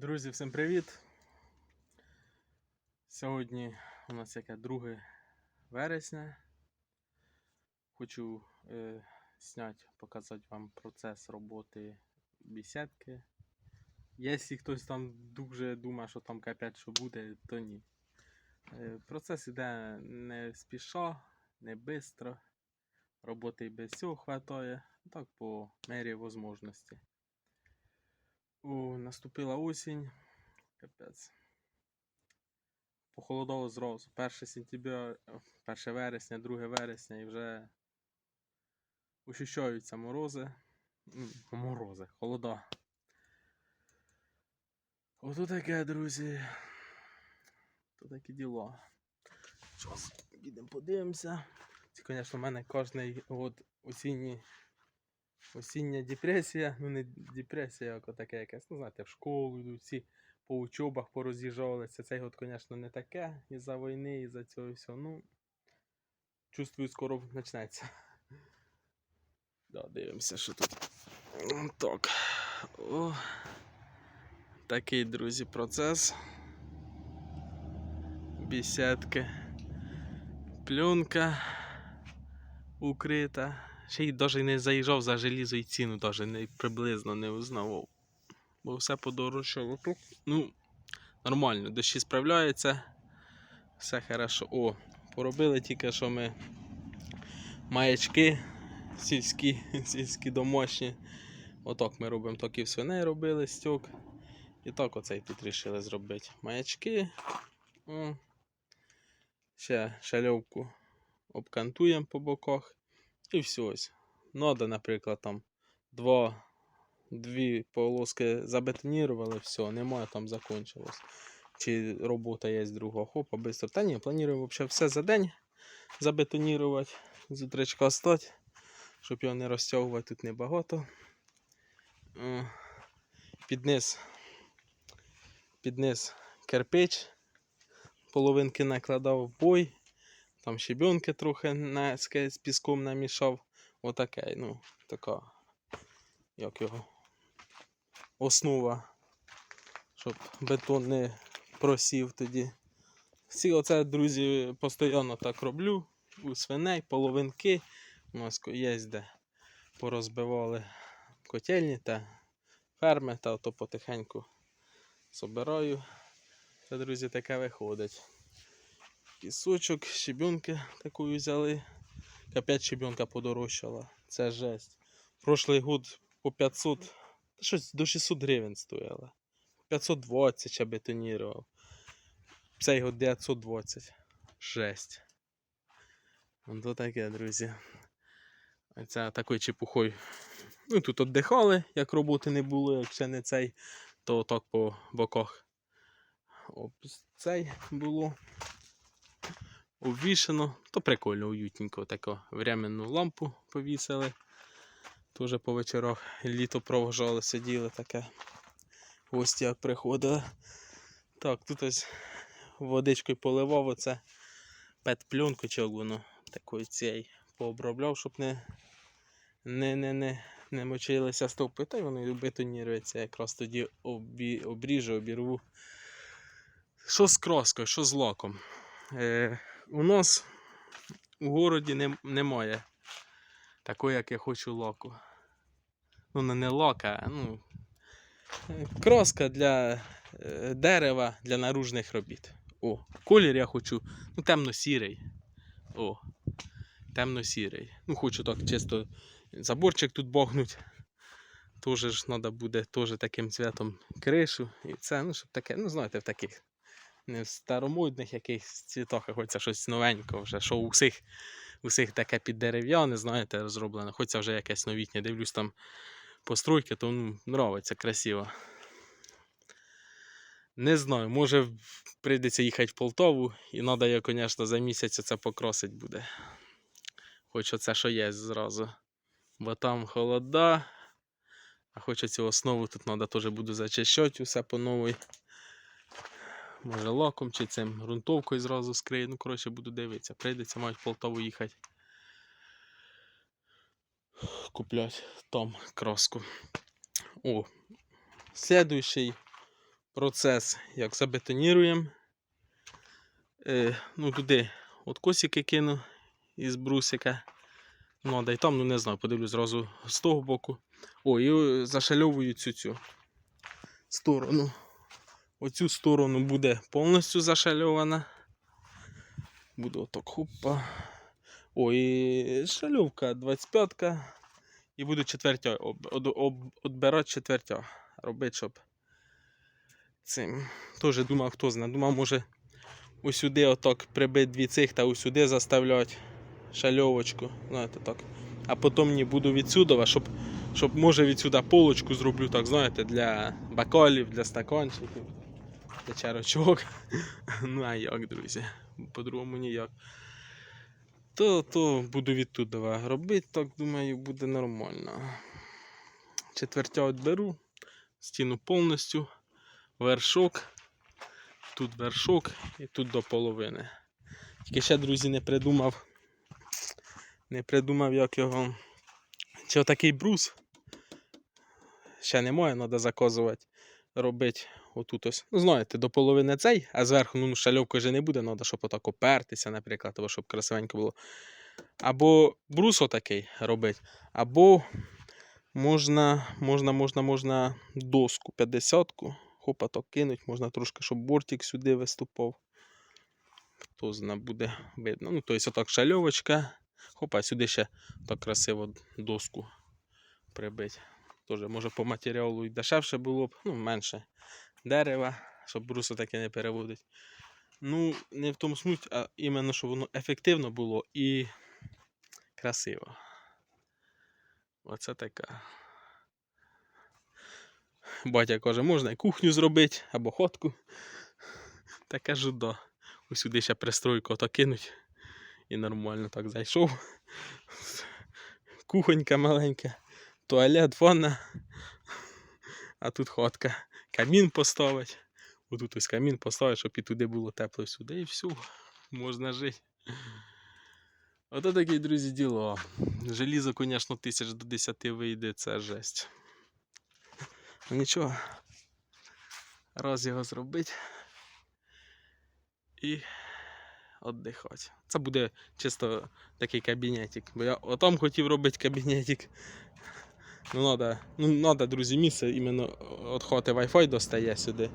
Друзі, всім привіт! Сьогодні у нас яке 2 вересня. Хочу е, зняти, показати вам процес роботи бісідки. Якщо хтось там дуже думає, що там капець що буде, то ні. Е, процес іде не спіша, не швидко. Роботи і без цього хватає, так по мірі можливості. О, наступила осінь. Капець. Похолодало зразу. 1 сентября, 1 вересня, 2 вересня і вже ощущаються морози. Морози, холода. Ото таке, друзі. То такі діло. Зараз підемо подивимося. Це, звісно, в мене кожний год осінній осіння депресія, ну не депресія, а таке якесь, ну знаєте, в школу йдуть, всі по учобах пороз'їжджалися. Цей год, звісно, не таке. Із-за війни, із-за цього всього. Ну, чувствую, скоро почнеться. Да, дивимося, що тут. Так. О. Такий, друзі, процес. Бісідки. Пленка укрита. Ще й навіть не заїжджав за желізо і ціну навіть не, приблизно не узнавав. Бо все подорожчало. Ну, нормально, дощі справляються. Все хорошо. О, поробили тільки що ми маячки сільські, сільські домашні. Отак ми робимо, так і в свиней робили стьок. І так оцей тут вирішили зробити. Маячки. О. Ще шальовку обкантуємо по боках. І все ось. Надо, наприклад, там два, дві полоски забетонірували, все, немає там закончилось. Чи робота є друга, хопа, быстро. Та ні, плануємо взагалі все за день забетонірувати, з утречка стати, щоб його не розтягувати тут небагато. Низ, під низ кирпич, половинки накладав в бой, там щебенки трохи на, з піском намішав. Отаке, ну, така, як його, основа, щоб бетон не просів тоді. Всі оце, друзі, постійно так роблю. У свиней, половинки. У нас є де порозбивали котельні та ферми, та ото потихеньку собираю. Це, друзі, таке виходить. Пісочок, щебінки таку взяли. Капець щебінка подорожчала. Це жесть. Прошлий год по 500, та щось до 600 гривень стояла. 520 ще бетонірував. Цей год 920. Жесть. Ну, таке, друзі. Це такою чепухою. Ну, тут віддихали, як роботи не було, як ще не цей, то так по боках. Об цей було обвішано. То прикольно, уютненько. Таку временну лампу повісили. Теж по вечорах літо провожали, сиділи таке. Гості як приходили. Так, тут ось водичкою поливав оце пет-пленку, чи воно такою цією пообробляв, щоб не, не, не, не, не мочилися стовпи. Та й воно і бетонірується. Якраз тоді обі, обріжу, обірву. Що з краскою, що з лаком? Е, у нас у городі не, немає такої, як я хочу лаку. Ну, не, лака, а ну, краска для е, дерева для наружних робіт. О, колір я хочу ну, темно-сірий. О, темно-сірий. Ну, хочу так чисто заборчик тут богнуть. Тоже ж треба буде теж таким цвітом кришу. І це, ну, щоб таке, ну, знаєте, в таких не в старомодних якихось цвітах, а хочеться щось новенького вже, що у всіх, у всіх таке під дерев'яне, знаєте, розроблено. Хочеться вже якесь новітнє. Дивлюсь там постройки, то ну, нравиться, красиво. Не знаю, може прийдеться їхати в Полтаву, і треба, я, звісно, за місяць це покросить буде. Хоч оце, що є зразу. Бо там холода. А хоч цю основу тут треба теж буду зачищати усе по новій. Може лаком чи цим ґрунтовкою зразу скрию. Ну, коротше, буду дивитися. Прийдеться мають в Полтаву їхати. Куплять там краску. О, слідуючий процес, як забетоніруємо. Е, ну, туди от косики кину із брусика. Ну, а дай там, ну не знаю, подивлюсь зразу з того боку. О, і е, зашальовую цю цю сторону. Оцю сторону буде повністю зашальована. Буде отак хупа. О, і шальовка 25-ка. І буду четвертя отбирати четвертя. Робити, щоб цим. Теж думав, хто знає. Думав, може усюди отак прибити дві цих та усюди заставляти шальовочку. Знаєте, так. А потім не буду відсюди, щоб, щоб може відсюди полочку зроблю, так, знаєте, для бакалів, для стаканчиків, чарочок. Ну а як, друзі? По-другому ніяк. То, то буду відтуди робити, так думаю, буде нормально. Четвертя відберу, стіну повністю, вершок, тут вершок і тут до половини. Тільки ще, друзі, не придумав. Не придумав, як його. Чи отакий брус. Ще немає, треба заказувати. Робити отут ось. Ну, знаєте, до половини цей, а зверху ну, шальовки вже не буде, треба, щоб отак опертися, наприклад, або щоб красивенько було. Або брус отакий робити, або можна, можна, можна, можна доску 50-ку. Хопа так кинуть, можна трошки, щоб бортик сюди виступав. Хто зна буде видно. Ну, тобто отак шальовочка. Хопа, сюди ще так красиво доску прибити. Тоже може по матеріалу і дешевше було б, ну, менше дерева, щоб брусу таке не переводить. Ну, не в тому суть, а іменно, щоб воно ефективно було і красиво. Оце така. Батя каже, можна і кухню зробити, або ходку. Та кажу, да. Ось сюди ще пристройку ото кинуть. І нормально так зайшов. Кухонька маленька, туалет, ванна. А тут ходка. Камін поставить. Отут ось камін поставить, щоб і туди було тепло сюди. І все. Можна жити. Ото такі, друзі, діло. Желізо, звісно, тисяч до 10 вийде, це жесть. Ну нічого. Раз його зробити. І віддихати. Це буде чисто такий кабінетик. Бо я отам хотів робити кабінетик. Ну, надо, ну, надо, друзі, місце іменно від хати Wi-Fi достає сюди.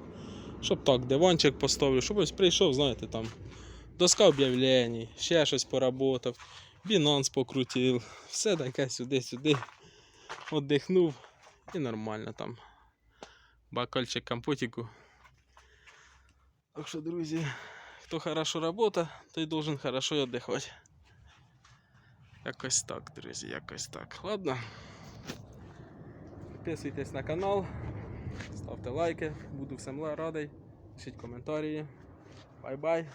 Щоб так, диванчик поставлю, щоб ось прийшов, знаєте, там доска об'явлень, ще щось поработав, бінанс покрутив, все таке сюди-сюди. Отдихнув і нормально там. Бакальчик компотику. Так що, друзі, хто хорошо працює, той должен хорошо віддихати. Якось так, друзі, якось так. Ладно. Підписуйтесь на канал, ставте лайки, буду всім радий. Пишіть коментарі. Бай-бай.